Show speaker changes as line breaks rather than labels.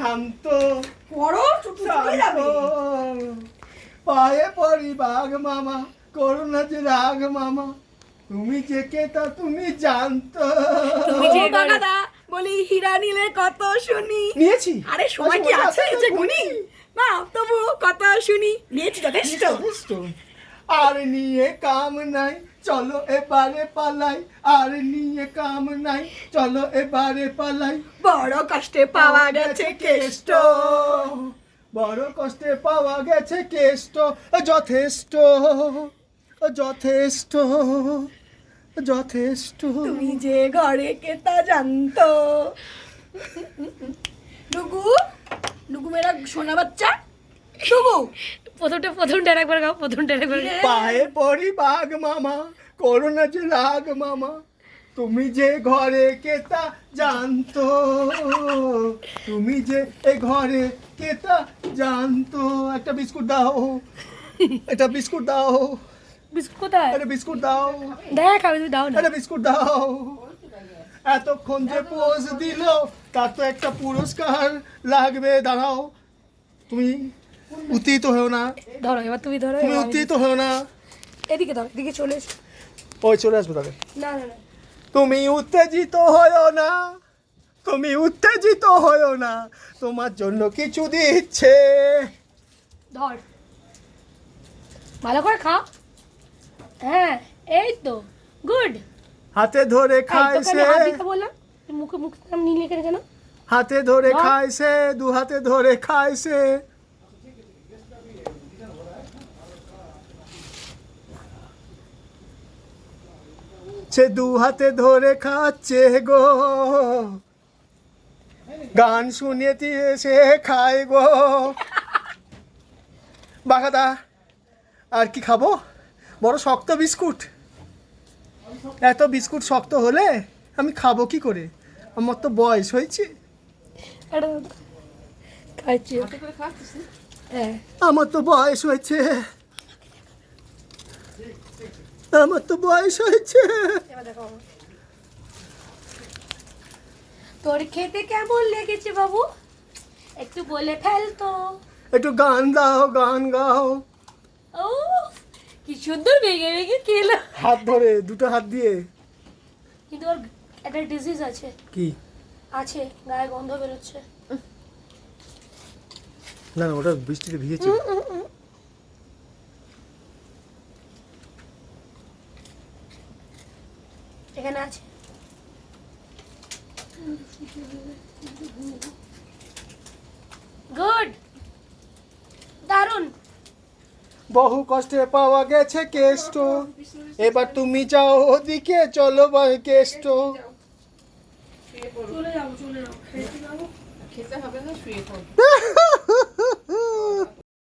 শান্ত
পড়ো
পায়ে পড়ি বাঘ মামা করোনা যে রাগ মামা। তুমি যে তুমি জানতো।
তুমি
বাগাদা বলি হীরা নিলে কত শুনি।
নিয়েছি।
আরে সময় কি
আচ্ছা,
আছে
মনে
যে গুনি না তবু কত শুনি। নিয়েছি যথেষ্ট।
আর নিয়ে কাম নাই চলো এবারে পালাই। আর নিয়ে কাম নাই চলো এবারে পালাই।
বড় কষ্টে পাওয়া গেছে কেষ্ট।
বড় কষ্টে পাওয়া গেছে কেষ্ট। যথেষ্ট যথেষ্ট যথেষ্ট।
তুমি যে ঘরে কেতা জানতো। ডুগু ডুগু মেরা সোনা বাচ্চা? ডুগু
প্রথমটা প্রথমটা একবার গাও প্রথমটা একবার গাও।
পায়ে পড়ি বাঘ মামা করোনা যে রাগ মামা তুমি যে ঘরে কেতা জানতো তুমি যে এ ঘরে কেতা জানতো একটা বিস্কুট দাও একটা বিস্কুট দাও।
বিস্কুট কোথায়
একটা বিস্কুট দাও।
দেখ আমি তুমি দাও না।
একটা বিস্কুট দাও। এতক্ষণ যে পোজ দিল তার তো একটা পুরস্কার লাগবে দাঁড়াও। তুমি উত্তেজিত হও না।
ধরো এবার তুমি ধরো
তুমি উত্তেজিত হও না।
এদিকে ধরো এদিকে চলে এসো।
ওই চলে আসব
না না না।
তুমি উত্তেজিত হয়েও না। তুমি উত্তেজিত হয়েও না। তোমার জন্য কিছু দিচ্ছে।
ধর। ভালো করে খাও। হ্যাঁ এই তো গুড।
হাতে ধরে
দিতে বললাম মুখে মুখে নাম নিয়ে কেন
হাতে ধরে
ধর।
খাইছে দু হাতে ধরে খাইছে। সে দু হাতে ধরে খাচ্ছে গো। গান শুনিয়ে দিয়ে সে খায় গো। বাঘাদা আর কি খাব? বড় শক্ত বিস্কুট। এত বিস্কুট শক্ত হলে আমি খাব কি করে? আমার তো বয়স হয়েছে।
হ্যাঁ।
আমার তো বয়স হয়েছে। আমার তো বয়স হয়েছে।
তোর খেতে কেমন লেগেছে বাবু? একটু বলে ফেল তো।
একটু গান গাও গান গাও।
ও কি সুন্দর ভেঙে ভেঙে খেলো।
হাত ধরে দুটো হাত দিয়ে।
কিন্তু ওর একটা ডিজিজ আছে।
কি?
আছে গায়ে গন্ধ বেরোচ্ছে।
না না ওটা বৃষ্টিতে ভিজেছে
এখানে আছে। গুড। দারুণ
বহু কষ্টে পাওয়া গেছে কেষ্ট। এবার তুমি যাও ওদিকে চলো ভাই কেষ্ট।
চলে যাব চলে যাব।
খেতে হবে না শুয়ে পড়